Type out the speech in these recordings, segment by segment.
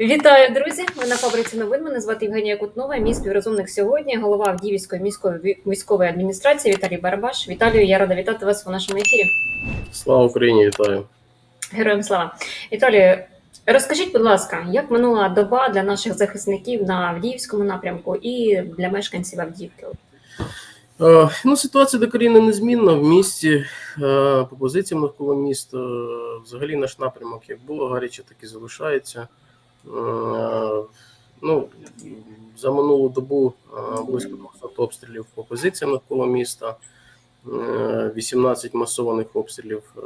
Вітаю, друзі! Ви на фабриці новин. Мене звати Євгенія Кутнова. Мій співрозумник сьогодні, голова Авдіївської міської військової адміністрації Віталій Барабаш. Віталію, я рада вітати вас у нашому ефірі. Слава Україні, вітаю. Героям слава. Віталію, розкажіть, будь ласка, як минула доба для наших захисників на Авдіївському напрямку і для мешканців Авдіївки? Е, ну, Ситуація докорінно незмінна в місті. Е, по позиціям навколо міста. е, Взагалі наш напрямок як було гаряче, так і залишається. Е, ну, за минулу добу е, близько 200 обстрілів по позиціям навколо міста, е, 18 масованих обстрілів е,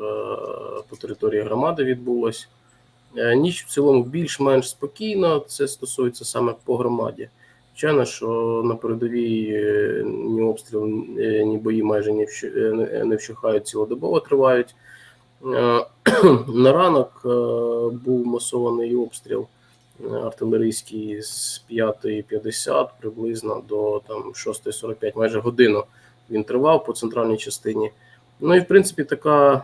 по території громади відбулось. Е, Ніч в цілому більш-менш спокійна. Це стосується саме по громаді. Звичайно, що на передовій е, ні обстріл, е, ні бої майже не вщ- е, не- не вщухають, цілодобово тривають. Е, На ранок е, був масований обстріл е, артилерійський з 5.50 приблизно до там 6.45, майже годину він тривав по центральній частині. Ну і в принципі така е,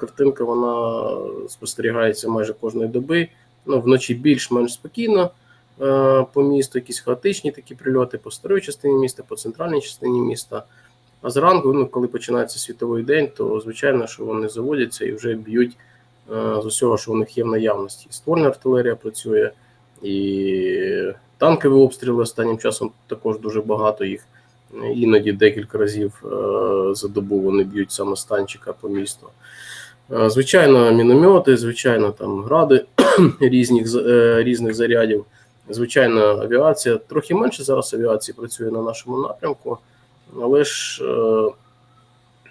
картинка вона спостерігається майже кожної доби. Ну, вночі більш-менш спокійно е, по місту, якісь хаотичні такі прильоти по старої частині міста, по центральній частині міста. А зранку, ну, коли починається світовий день, то звичайно, що вони заводяться і вже б'ють з усього, що у них є в наявності. Ствольна артилерія працює, і танкові обстріли останнім часом також дуже багато їх. Іноді декілька разів е, за добу вони б'ють саме з танчика по місту. Е, Звичайно, міномети, звичайно, там гради різних, е, різних зарядів. Звичайно, авіація. Трохи менше зараз авіації працює на нашому напрямку, але ж е,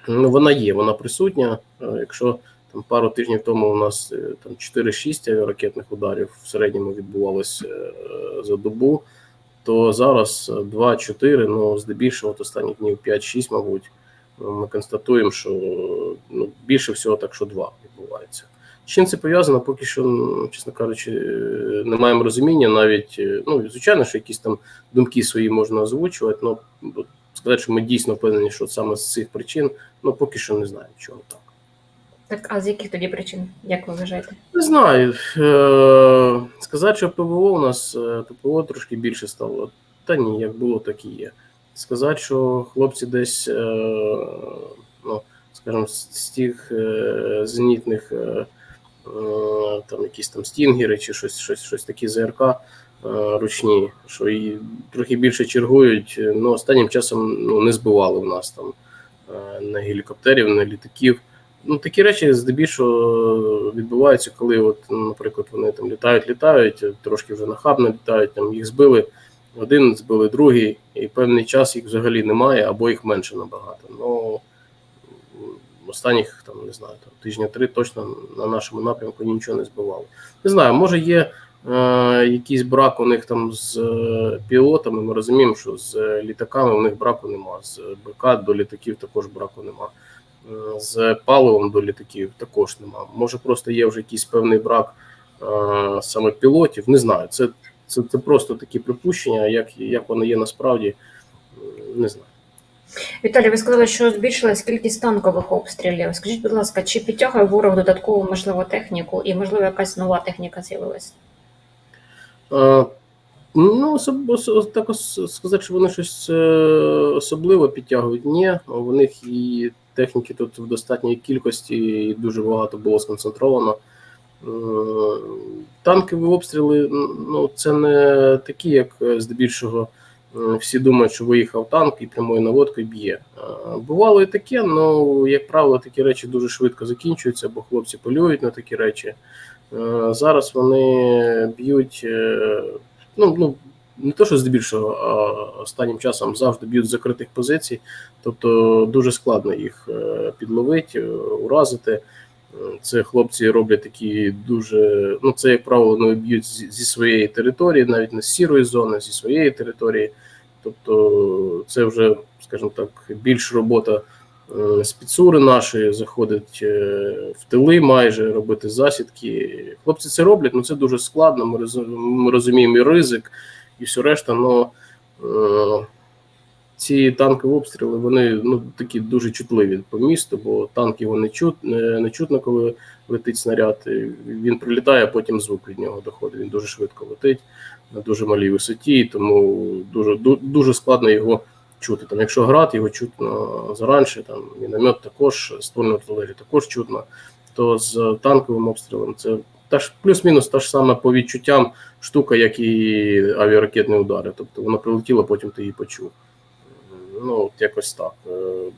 ну, вона є, вона присутня. Е, Якщо там пару тижнів тому у нас е, там 4-6 авіаракетних ударів в середньому відбувалося е, за добу, то зараз е, 2-4, ну здебільшого останніх днів 5-6, мабуть. Ну, Ми констатуємо, що ну, більше всього так, що 2 відбувається. Чим це пов'язано, поки що, чесно кажучи, е, не маємо розуміння. Навіть е, ну, звичайно, що якісь там думки свої можна озвучувати. Ну сказати, що ми дійсно впевнені, що саме з цих причин, ну поки що не знаємо, чого так. Так, а з яких тоді причин? Як ви вважаєте? Не знаю. Е- сказати, що ПВО у нас е, ПВО трошки більше стало. Та ні, як було, так і є. Сказати, що хлопці десь, е- ну, скажімо, з, тих зенітних там якісь там стінгери чи щось, щось, щось такі ЗРК ручні, що і трохи більше чергують. е, Ну, останнім часом ну, не збивали в нас там на гелікоптерів, на літаків. Ну, такі речі здебільшого відбуваються, коли, от, ну, наприклад, вони там літають, літають, трошки вже нахабно літають, там їх збили один, збили другий, і певний час їх взагалі немає, або їх менше набагато. Ну останніх там не знаю, там, тижня три точно на нашому напрямку нічого не збивало. Не знаю, може є е, якийсь брак у них там з е, пілотами. Ми розуміємо, що з е, літаками у них браку нема. З БК до літаків також браку нема. Е, З паливом до літаків також нема. Може, просто є вже якийсь певний брак е, саме пілотів. Не знаю. Це, це, це просто такі припущення. Як, як воно є насправді, не знаю. Віталій, ви сказали, що збільшилась кількість танкових обстрілів. Скажіть, будь ласка, чи підтягує ворог додаткову можливо техніку і можливо якась нова техніка з'явилась? Е, Ну, так сказати, що вони щось е, особливо підтягують. Ні, у них і техніки тут в достатній кількості, і дуже багато було сконцентровано. Е, Танкові обстріли ну, це не такі, як е, здебільшого е, всі думають, що виїхав танк і прямою наводкою б'є. Бувало і таке, але, як правило, такі речі дуже швидко закінчуються, бо хлопці полюють на такі речі. Зараз вони б'ють, ну, ну не то, що здебільшого, а останнім часом завжди б'ють з закритих позицій, тобто дуже складно їх е, підловити, уразити. Це хлопці роблять такі дуже. Ну, це, як правило, вони б'ють зі своєї території, навіть не з сірої зони, зі своєї території. Тобто, це вже, скажімо так, більш робота е, спецури нашої заходить е, в тили майже робити засідки. Хлопці це роблять, але це дуже складно. Ми розуміємо і ризик, і все решта. Но е, ці танкові обстріли вони ну такі дуже чутливі по місту, бо танки вони чут не, не чутно, коли летить снаряд. Він прилітає, а потім звук від нього доходить. Він дуже швидко летить на дуже малій висоті, тому дуже ду- дуже складно його чути. Там, якщо град, його чутно заранше, там міномет також, ствольну артилерію також чутно. То з танковим обстрілом це та ж плюс-мінус та ж сама по відчуттям штука, як і авіаракетні удари. Тобто воно прилетіло, потім ти її почув. Ну, от якось так. Е,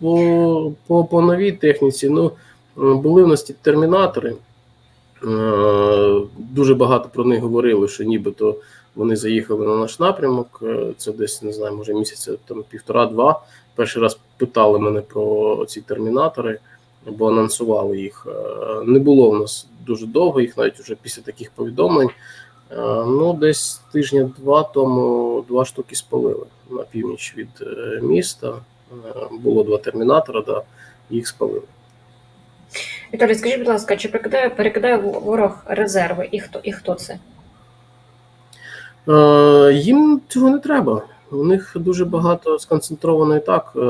По, по, по новій техніці, ну, були в нас ті термінатори. Е, Дуже багато про них говорили, що нібито вони заїхали на наш напрямок. Е, Це десь не знаю, може місяця там півтора-два. Перший раз питали мене про ці термінатори, бо анонсували їх. Е, Не було в нас дуже довго, їх навіть вже після таких повідомлень. Е, Ну, десь тижня-два тому два штуки спалили на північ від е, міста. Було два термінатора, да, їх спалили. Віталій, скажіть, будь ласка, чи перекидає, перекидає ворог резерви? І хто, і хто це? Е, їм цього не треба. У них дуже багато сконцентровано і так е,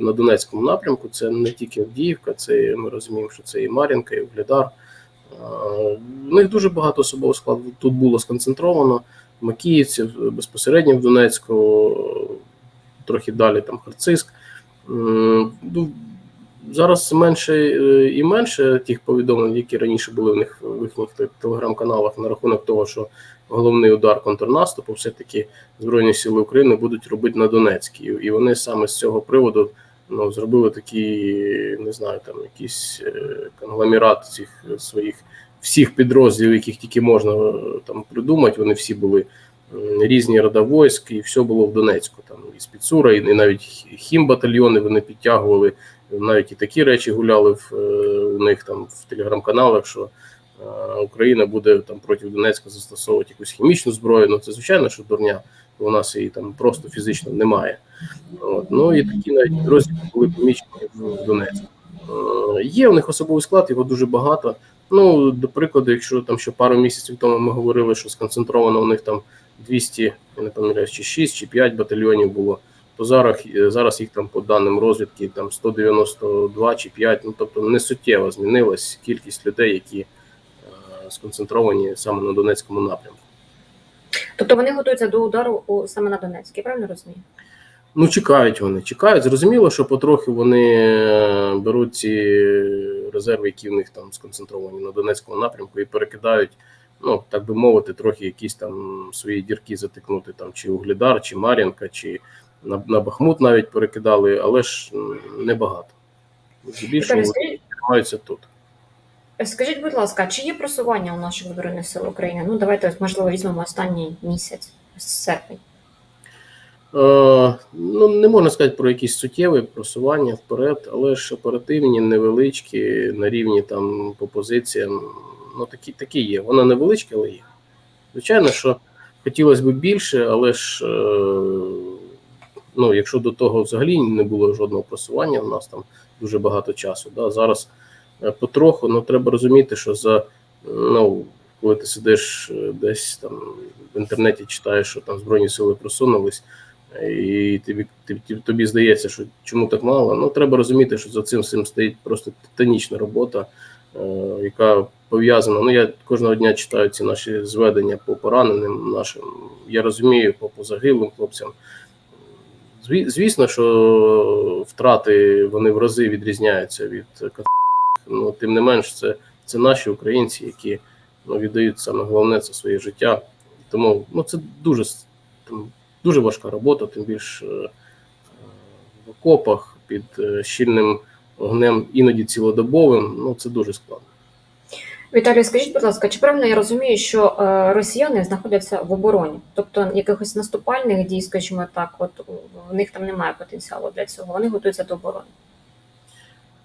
на Донецькому напрямку. Це не тільки Авдіївка, це ми розуміємо, що це і Мар'їнка, і Угледар. Е, у них дуже багато особового складу тут було сконцентровано. Макіївців безпосередньо в Донецьку, трохи далі там Харциск. Ну, Зараз менше е, і менше тих повідомлень, які раніше були в них в їхніх телеграм-каналах на рахунок того, що головний удар контрнаступу все-таки Збройні Сили України будуть робити на Донецькій. І вони саме з цього приводу ну, зробили такий, не знаю, там якийсь е, конгломерат цих своїх всіх підрозділів, яких тільки можна е, там придумати. Вони всі були різні рода войск, і все було в Донецьку. Там і спецура, і навіть хімбатальйони вони підтягували. Навіть і такі речі гуляли в, е, у них там в телеграм-каналах, що Україна буде там проти Донецька застосовувати якусь хімічну зброю. Ну це звичайно, що дурня, у нас її там просто фізично немає. От. Ну і такі навіть підрозділи були помічені в Донецьку. Е, Є у них особовий склад, його дуже багато. Ну, до прикладу, якщо там ще пару місяців тому ми говорили, що сконцентровано у них там 200, я не пам'ятаю, чи 6 чи 5 батальйонів було, то зараз, зараз їх там по даним розвідки там 192 чи 5, ну тобто не суттєво змінилась кількість людей, які е, сконцентровані саме на Донецькому напрямку. Тобто вони готуються до удару саме на Донецьк, я правильно розумію? Ну, чекають вони, чекають. Зрозуміло, що потрохи вони е, беруть ці резерви, які в них там сконцентровані на Донецькому напрямку, і перекидають, ну так би мовити, трохи якісь там свої дірки затикнути, там чи Угледар, чи Мар'їнка, чи на, на Бахмут навіть перекидали, але ж небагато. Скажіть, тримаються тут. Скажіть, будь ласка, чи є просування у наших збройних сил України? Ну, давайте, можливо, візьмемо останній місяць, серпень. Е, ну, не можна сказати про якісь суттєві просування вперед, але ж оперативні, невеличкі, на рівні там по позиціям. Ну, такі, такі є. Вона невеличка, але є. Звичайно, що хотілося б більше, але ж е, ну, якщо до того взагалі не було жодного просування, у нас там дуже багато часу. Да? Зараз потроху, ну треба розуміти, що за ну, коли ти сидиш е, десь там в інтернеті читаєш, що там Збройні сили просунулись, і тобі, тобі, здається, що чому так мало. Ну треба розуміти, що за цим всім стоїть просто титанічна робота, е, яка пов'язана. Ну я кожного дня читаю ці наші зведення по пораненим нашим. Я розумію по позагиблим хлопцям. Звісно, що втрати вони в рази відрізняються від ну, тим не менш, це, це наші українці, які ну, віддають саме головне це своє життя. Тому ну, це дуже, там, дуже важка робота, тим більше е, в окопах під е, щільним огнем, іноді цілодобовим. Ну це дуже складно. Віталій, скажіть, будь ласка, чи правильно я розумію, що е, росіяни знаходяться в обороні? Тобто якихось наступальних дій, скажімо так, от в них там немає потенціалу для цього. Вони готуються до оборони.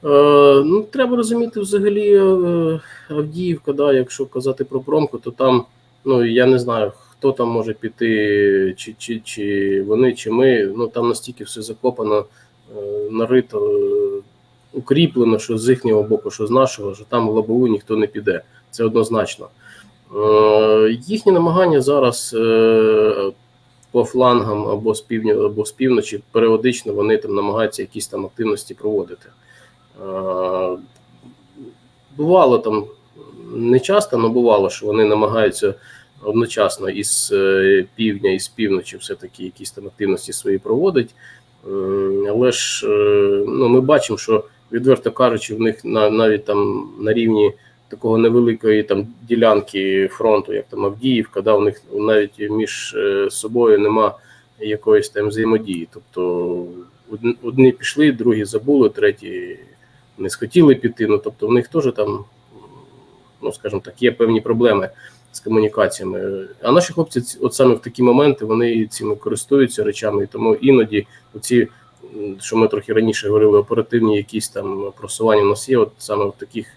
Е, ну, треба розуміти взагалі е, Авдіївка, да, якщо казати про промку, то там, ну я не знаю, хто там може піти, чи, чи, чи вони, чи ми. Ну там настільки все закопано, е, нарито, укріплено, що з їхнього боку, що з нашого, що там в лобову ніхто не піде. Це однозначно. Їхні намагання зараз по флангам або з півдня, або з півночі, періодично вони там намагаються якісь там активності проводити. Е, Бувало там не часто, але бувало, що вони намагаються одночасно із е, півдня і з півночі все-таки якісь там активності свої проводить. Але ж е, ну, ми бачимо, що відверто кажучи, в них на, навіть там на рівні такого невеликої там ділянки фронту, як там Авдіївка, да, у них навіть між собою нема якоїсь там взаємодії. Тобто одні пішли, другі забули, треті не схотіли піти. Ну тобто, в них теж там, ну скажімо так, є певні проблеми з комунікаціями. А наші хлопці, от саме в такі моменти, вони цими користуються речами, і тому іноді оці, що ми трохи раніше говорили, оперативні якісь там просування в нас є, от саме в таких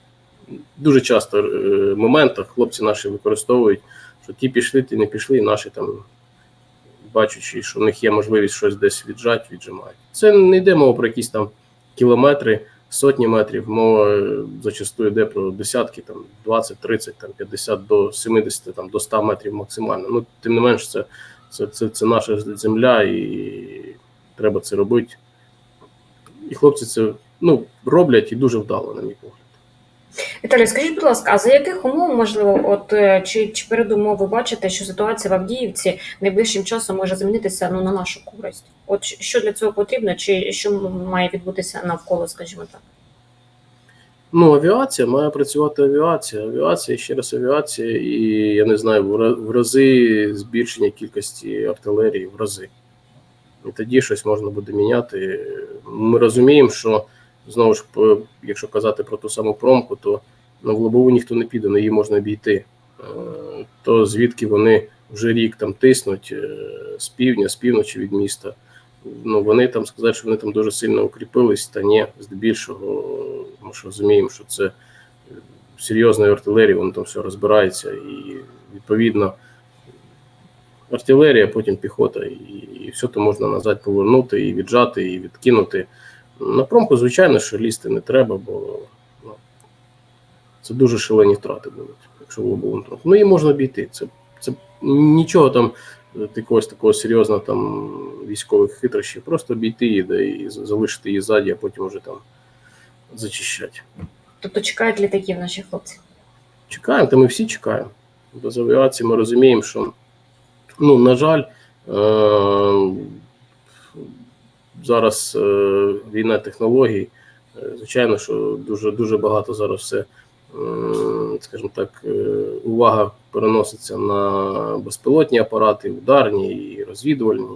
дуже часто е, моментах хлопці наші використовують, що ті пішли, ті не пішли, і наші там. Бачачи, що в них є можливість щось десь віджати, віджимають. Це не йде мова про якісь там кілометри, сотні метрів. Мова е, зачастую йде про десятки, там 20, 30, там 50 до 70, там до 100 метрів максимально. Ну тим не менш, це, це, це, це наша земля, і треба це робити. І хлопці це ну, роблять і дуже вдало, на мій погляд. Віталій, скажіть, будь ласка, а за яких умов можливо, от е, чи, чи передумов ви бачите, що ситуація в Авдіївці найближчим часом може змінитися ну на нашу користь? От що для цього потрібно, чи що має відбутися навколо, скажімо так? Ну, авіація має працювати авіація. Авіація, ще раз авіація, і я не знаю, в рази збільшення кількості артилерії в рази. І тоді щось можна буде міняти. Ми розуміємо, що знову ж, якщо казати про ту саму промку, то ну, в лобову ніхто не піде, на її можна обійти. Е, То звідки вони вже рік там тиснуть е, з півдня, з півночі від міста. Ну, вони там сказати, що вони там дуже сильно укріпились, та ні, здебільшого, ми ж розуміємо, що це е, серйозна артилерія, воно там все розбирається, і відповідно артилерія, потім піхота, і, і все то можна назад повернути, і віджати, і відкинути. На промку, звичайно, що лізти не треба, бо ну, це дуже шалені втрати будуть, якщо в лобовому тромку. Ну, її можна обійти. Це, це нічого там е, якогось такого серйозного там військових хитрощів, просто обійти її да, і залишити її ззаді, а потім вже там зачищати. Тобто чекають літаків наші хлопці. Чекаємо, та ми всі чекаємо. Без авіації ми розуміємо, що, ну, на жаль, е- зараз е- війна технологій. Е, Звичайно, що дуже дуже багато зараз все, м, скажімо так, е, увага переноситься на безпілотні апарати, ударні і розвідувальні.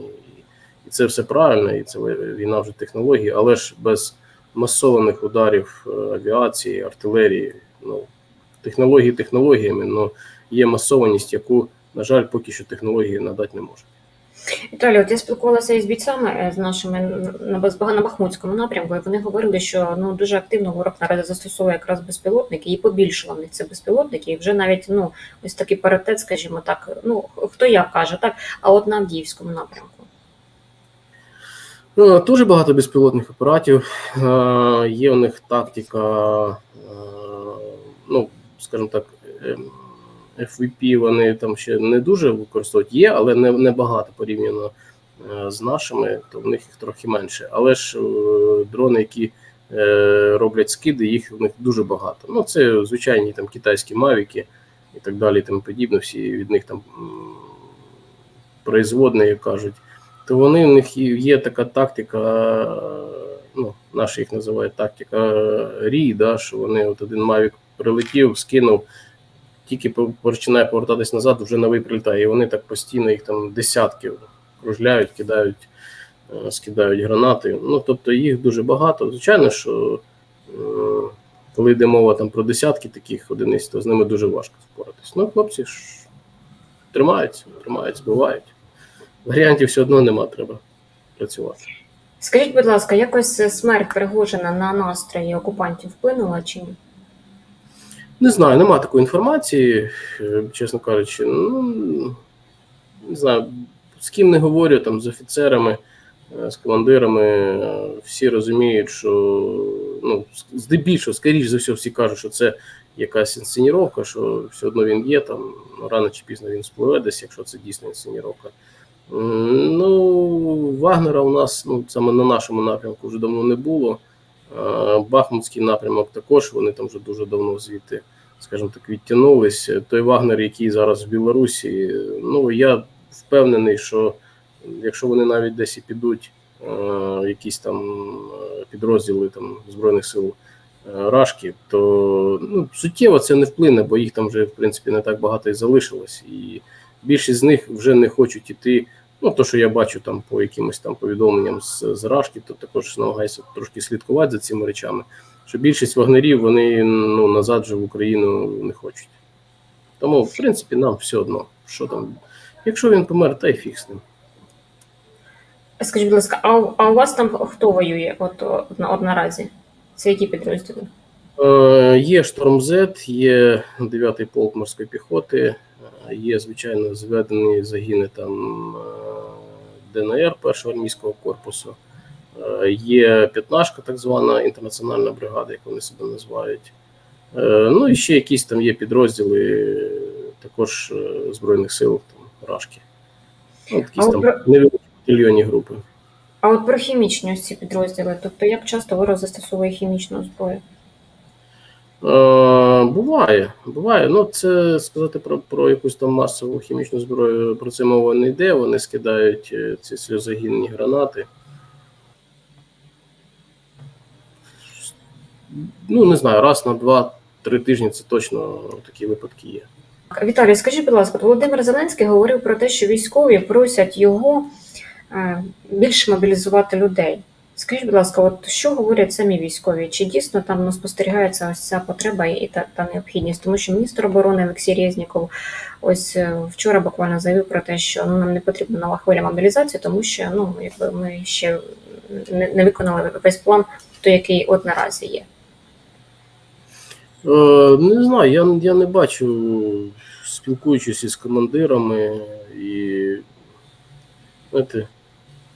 І, це все правильно, і це війна вже технологій, але ж без масованих ударів е, авіації, артилерії, ну, технології технологіями, але є масованість, яку, на жаль, поки що технології надати не можуть. Віталій, от я спілкувалася із бійцями е, з нашими на Бахмутському напрямку, і вони говорили, що ну дуже активно ворог наразі застосовує якраз безпілотники, і побільшало них це безпілотники, і вже навіть ну ось такий паритет, скажімо так. Ну хто як каже, так а от на Авдіївському напрямку. Ну, Дуже багато безпілотних апаратів. Е, Є у них тактика, е, ну, скажімо так, ем, FVP вони там ще не дуже використовують. Є, але не, не багато порівняно е, з нашими, то в них їх трохи менше. Але ж е, дрони, які е, роблять скиди, їх в них дуже багато. Ну, це звичайні там китайські мавіки і так далі, тому подібне. Всі від них там производні, як кажуть то вони в них є така тактика, ну, наші їх називають тактика Рі, да, що вони от один Мавік прилетів, скинув, тільки починає повертатись назад, вже новий прилітає. І вони так постійно їх там десятки кружляють, кидають, е, скидають гранати. Ну, тобто їх дуже багато. Звичайно, що е, коли йде мова там про десятки таких одиниць, то з ними дуже важко споратись. Ну, хлопці ж тримаються, тримаються, бувають. Варіантів все одно нема, треба працювати. Скажіть, будь ласка, якось смерть Пригожина на настрої окупантів вплинула чи ні? Не знаю, нема такої інформації, е, чесно кажучи. Ну, не знаю, з ким не говорю, там, з офіцерами, е, з командирами, е, всі розуміють, що ну, здебільшого, скоріш за все, всі кажуть, що це якась інсценіровка, що все одно він є, там, рано чи пізно він спливе десь, якщо це дійсно інсценіровка. Ну, Вагнера у нас ну, саме на нашому напрямку вже давно не було. Е, Бахмутський напрямок також, вони там вже дуже давно звідти, скажімо так, відтягнулись. Той Вагнер, який зараз в Білорусі, ну я впевнений, що якщо вони навіть десь і підуть, е, якісь там е, підрозділи там, Збройних сил Рашки, то ну, суттєво це не вплине, бо їх там вже в принципі не так багато і залишилось. І більшість з них вже не хочуть іти. Ну, то, що я бачу там по якимось там повідомленням з, з Рашки, то також намагаюся трошки слідкувати за цими речами. Що більшість вагнерів вони ну, назад вже в Україну не хочуть. Тому, в принципі, нам все одно, що там. Якщо він помер, та й фіг з ним. Скажіть, будь ласка, а, у- а у вас там хто воює от, от, на- от наразі? Це які підрозділи? Е, є Шторм З, є 9-й полк морської піхоти, є, звичайно, зведені загіни там е, ДНР першого армійського корпусу, е, є п'ятнашка, так звана інтернаціональна бригада, як вони себе називають. Е, Ну і ще якісь там є підрозділи е, також е, Збройних сил там, Рашки. Ну, якісь А там про- невеликі батальйонні групи. А от про хімічні ось ці підрозділи, тобто як часто ворог застосовує хімічну зброю? Е, буває, буває. Ну, це сказати про, про якусь там масову хімічну зброю, про це мова не йде. Вони скидають е, ці сльозогінні гранати. Ну, не знаю, раз на два-три тижні це точно такі випадки є. Віталій, скажіть, будь ласка, Володимир Зеленський говорив про те, що військові просять його е, більше мобілізувати людей. Скажіть, будь ласка, от що говорять самі військові? Чи дійсно там ну, спостерігається ось ця потреба і та, та необхідність? Тому що міністр оборони Олексій Резніков ось е, вчора буквально заявив про те, що ну, нам не потрібна нова хвиля мобілізації, тому що ну, якби ми ще не, не виконали весь план, той, який от наразі є. Е, не знаю, я, я не бачу, спілкуючись із командирами, і знаєте,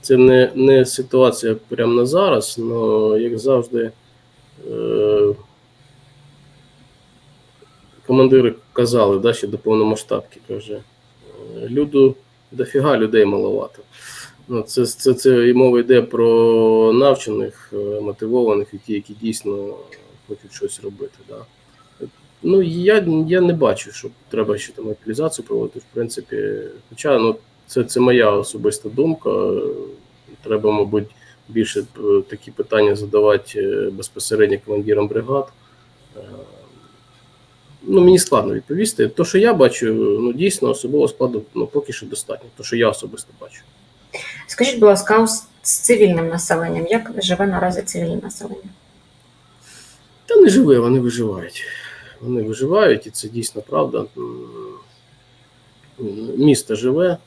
це не, не ситуація прямо на зараз, але як завжди, е, командири казали, да, ще до повномасштабки, каже, «Е, люду дофіга людей маловато. Ну, це, це, це і мова йде про навчених, е, мотивованих і ті, які дійсно хочуть щось робити. Да. Ну, я, я не бачу, що треба ще там мобілізацію проводити. В принципі, хоча ну, це, це моя особиста думка. Треба, мабуть, більше е, такі питання задавати е, безпосередньо командирам бригад. Е, Ну, мені складно відповісти. То, що я бачу, ну дійсно особового складу ну, поки що достатньо. То, що я особисто бачу. Скажіть, будь ласка, з з цивільним населенням, як живе наразі цивільне населення? Та не живе, вони виживають. Вони виживають, і це дійсно правда. Місто живе.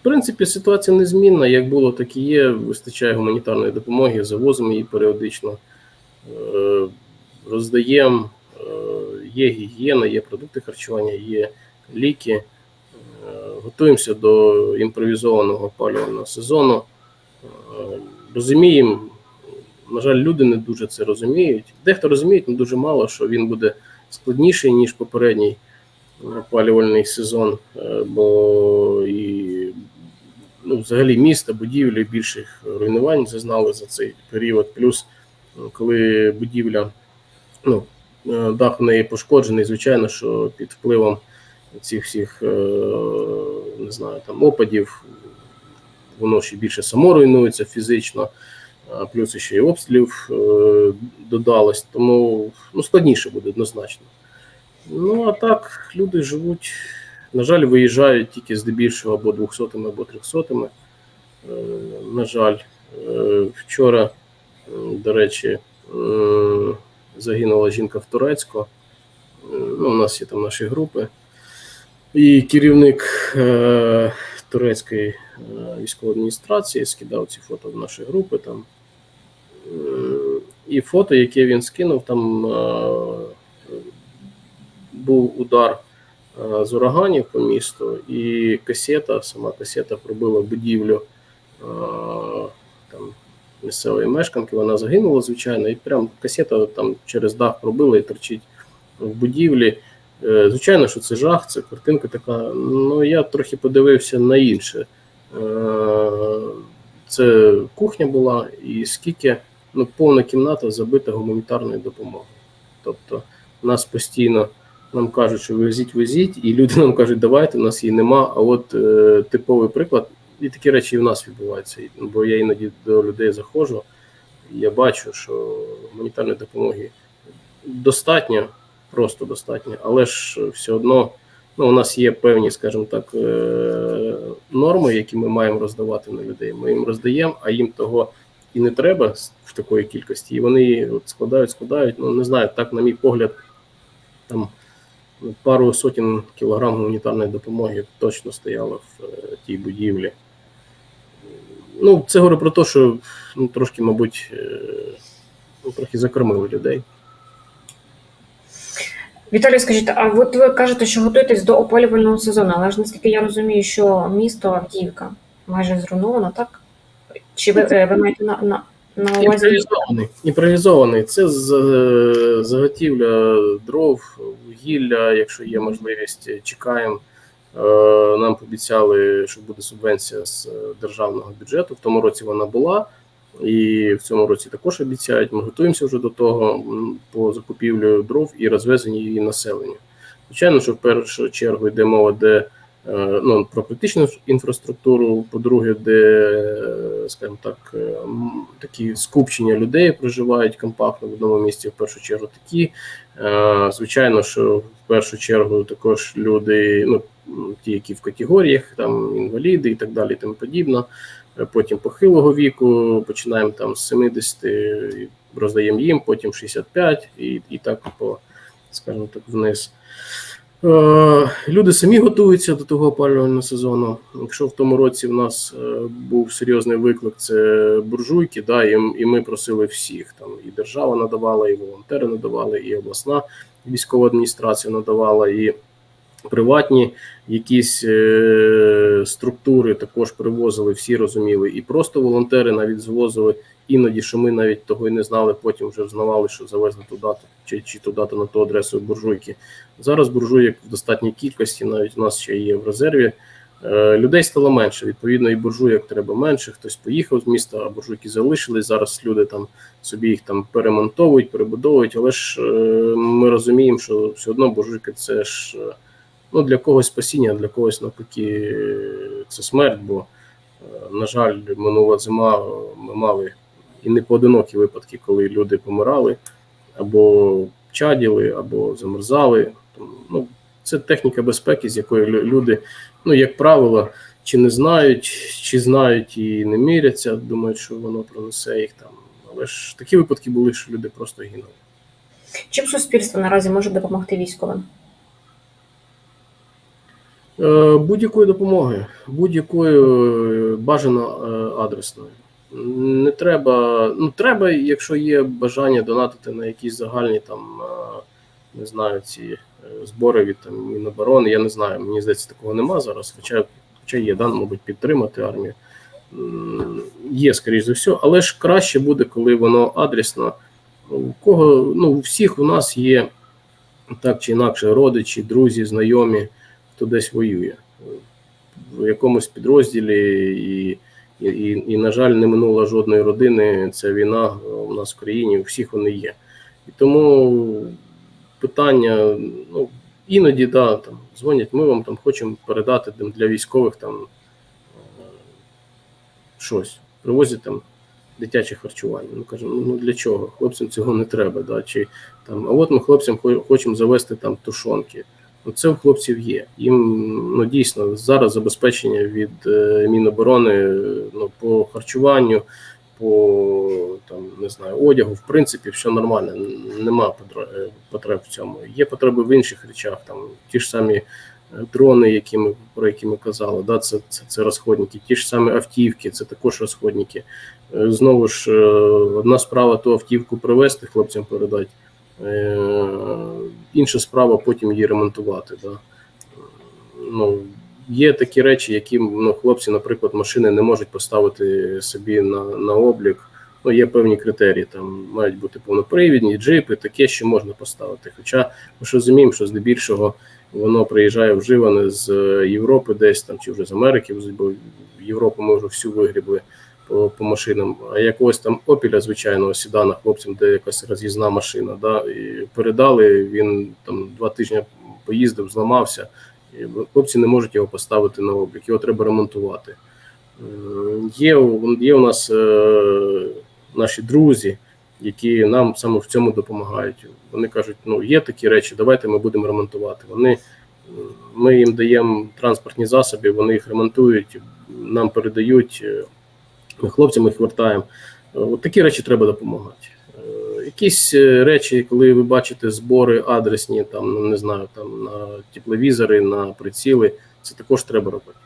В принципі, ситуація незмінна. Як було, так і є. Вистачає гуманітарної допомоги, завозимо її періодично, Е, роздаємо. Е, Є гігієна, є продукти харчування, є ліки. Е, Готуємося до імпровізованого опалювального сезону. Розуміємо, на жаль, люди не дуже це розуміють. Дехто розуміє, але дуже мало, що він буде складніший, ніж попередній опалювальний сезон, е, бо і ну, взагалі міста, будівлі більших руйнувань зазнали за цей період. Плюс, е, коли будівля, ну, е, дах в неї пошкоджений, звичайно, що під впливом цих всіх, не знаю, там опадів, воно ще більше само руйнується фізично плюс ще й обстрілів додалось, тому ну, складніше буде однозначно. Ну а так, люди живуть, на жаль, виїжджають тільки здебільшого або 200 або 300 е, На жаль, Е, вчора, до речі, м, загинула жінка в Турецьку. Е, Ну, у нас є там наші групи. І керівник е, турецької е, військової адміністрації скидав ці фото в наші групи. Там. Е, І фото, яке він скинув, там е, був удар е, з ураганів по місту, і касета, сама касета пробила будівлю е, там, місцевої мешканки. Вона загинула, звичайно, і прям касета там через дах пробила і торчить в будівлі. Е, Звичайно, що це жах, це картинка така. Ну я трохи подивився на інше. Це кухня була, і скільки ну, повна кімната забита гуманітарною допомогою. Тобто нас постійно нам кажуть, що везіть, везіть, і люди нам кажуть, давайте, у нас її нема. А от е, типовий приклад, і такі речі і в нас відбуваються. Бо я іноді до людей заходжу, і я бачу, що гуманітарної допомоги достатньо, просто достатньо, але ж все одно ну, у нас є певні, скажімо так, е, норми, які ми маємо роздавати на людей. Ми їм роздаємо, а їм того і не треба в такої кількості. І вони от складають, складають. Ну не знаю, так, на мій погляд, там пару сотень кілограм гуманітарної допомоги точно стояло в е, тій будівлі. Ну, це говорить про те, що ну, трошки, мабуть, е, ну, трохи закормили людей. Віталій, скажіть, а от ви кажете, що готуєтесь до опалювального сезону, але ж наскільки я розумію, що місто Авдіївка майже зруйновано, так? Чи ви, е, ви маєте на, на, на увазі? Імпровізований. Імпровізований. Це е, заготівля дров, вугілля, якщо є можливість, чекаємо. Е, Нам пообіцяли, що буде субвенція з е, державного бюджету. В тому році вона була, і в цьому році також обіцяють. Ми готуємося вже до того по закупівлю дров і розвезенню її населенню. Звичайно, що в першу чергу йде мова, де е, ну, про критичну інфраструктуру, по-друге, де, е, скажімо так, е, такі скупчення людей проживають компактно в одному місці, в першу чергу такі. Е, Звичайно, що в першу чергу також люди, ну, ті, які в категоріях, там інваліди і так далі, і тому подібно. Е, Потім похилого віку, починаємо там з 70, роздаємо їм, потім 65 і, і так по, скажімо так, вниз. Е, Люди самі готуються до того опалювального сезону. Якщо в тому році в нас е, був серйозний виклик, це буржуйки, да, і, і ми просили всіх. Там і держава надавала, і волонтери надавали, і обласна військова адміністрація надавала, і приватні якісь е, структури також привозили, всі розуміли, і просто волонтери навіть звозили іноді, що ми навіть того і не знали, потім вже взнавали, що завезли туди чи, чи туди на ту адресу буржуйки. Зараз буржуйок в достатній кількості, навіть у нас ще є в резерві. Е, Людей стало менше. Відповідно, і буржуйок треба менше. Хтось поїхав з міста, а буржуйки залишились. Зараз люди там собі їх там перемонтовують, перебудовують. Але ж е, ми розуміємо, що все одно буржуйки це ж е, ну, для когось спасіння, для когось навпаки це смерть. Бо, е, на жаль, минула зима. Ми мали і не поодинокі випадки, коли люди помирали або чаділи, або замерзали. Ну, це техніка безпеки, з якою люди, ну, як правило, чи не знають, чи знають і не міряться, думають, що воно пронесе їх там. Але ж такі випадки були, що люди просто гинули. Чим суспільство наразі може допомогти військовим? Е, Будь-якої допомоги, будь-якою е, бажано е, адресною. Не треба, ну треба, якщо є бажання донатити на якісь загальні там, не знаю, ці збори від там Міноборони. Я не знаю, мені здається, такого нема зараз. Хоча, хоча є, да, мабуть, підтримати армію. Є, скоріш за все, але ж краще буде, коли воно адресно. У кого, ну, у всіх у нас є так чи інакше родичі, друзі, знайомі хто десь воює в якомусь підрозділі, і, і, і, на жаль, не минула жодної родини. Ця війна у нас в країні, у всіх вони є. І тому питання, ну, іноді да, там, дзвонять, ми вам там хочемо передати там, для військових там е, щось, привозять там дитяче харчування. Ми кажемо, ну для чого? Хлопцям цього не треба. Да? Чи, там, а от ми хлопцям хочемо завести там тушонки. Ну, це в хлопців є. Їм ну дійсно зараз забезпечення від е, Міноборони ну, по харчуванню, по там не знаю, одягу, в принципі, все нормально. Нема е, потреб в цьому. Є потреби в інших речах, там ті ж самі е, дрони, які ми про які ми казали, да, це, це, це розходники, ті ж самі автівки, це також розходники. Знову ж одна справа ту автівку привезти, хлопцям передати. Е, Інша справа потім її ремонтувати. Да. Ну, є такі речі, які ну, хлопці, наприклад, машини не можуть поставити собі на, на облік, ну, є певні критерії. Там мають бути повнопривідні, джипи, таке, що можна поставити. Хоча ми ж розуміємо, що здебільшого воно приїжджає вживане з е, Європи, десь там чи вже з Америки, бо Європу ми вже всю вигрібли по, по машинам. А якогось там опіля звичайного сідана хлопцям, де якась роз'їзна машина. Да, і передали. Він там два тижні поїздив, зламався. І хлопці не можуть його поставити на облік, його треба ремонтувати. Е, Є, є у нас е, наші друзі, які нам саме в цьому допомагають. Вони кажуть, ну є такі речі, давайте ми будемо ремонтувати. Вони, ми їм даємо транспортні засоби, вони їх ремонтують, нам передають, е, ми хлопцям їх вертаємо. Е, От такі речі треба допомагати. Е, Якісь е, речі, коли ви бачите збори адресні, там ну, не знаю, там на тепловізори, на приціли, це також треба робити.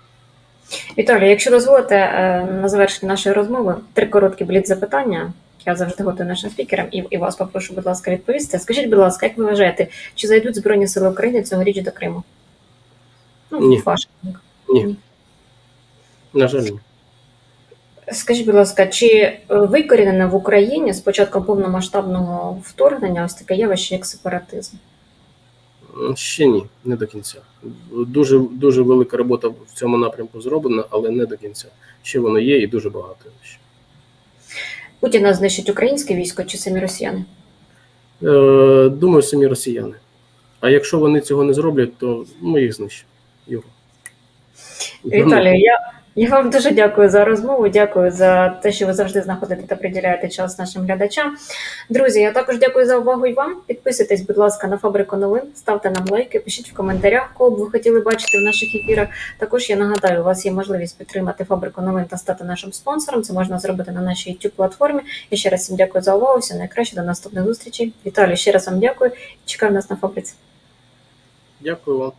Віталій, якщо дозволите е, на завершення нашої розмови, три короткі бліц запитання. Я завжди готую нашим спікерам і, і вас попрошу, будь ласка, відповісти. Скажіть, будь ласка, як ви вважаєте, чи зайдуть Збройні Сили України цьогоріч до Криму? Ну, Ні. думка. Ні. На жаль, ні. Скажіть, будь ласка, чи е, викорінено в Україні з початком повномасштабного вторгнення ось таке явище, як сепаратизм? Ще ні, не до кінця. Дуже дуже велика робота в цьому напрямку зроблена, але не до кінця. Ще воно є і дуже багато. ще. Путіна знищить українське військо чи самі росіяни? Е, думаю, самі росіяни. А якщо вони цього не зроблять, то ми їх знищимо. Його. Віталію, я, я вам дуже дякую за розмову. Дякую за те, що ви завжди знаходите та приділяєте час нашим глядачам. Друзі, я також дякую за увагу і вам. Підписуйтесь, будь ласка, на фабрику новин, ставте нам лайки, пишіть в коментарях, кого б ви хотіли бачити в наших ефірах. Також я нагадаю, у вас є можливість підтримати фабрику новин та стати нашим спонсором. Це можна зробити на нашій youtube платформі. І ще раз всім дякую за увагу. Все найкраще до наступних зустрічей. Віталію, ще раз вам дякую. Чекаю нас на фабриці. Дякую вам.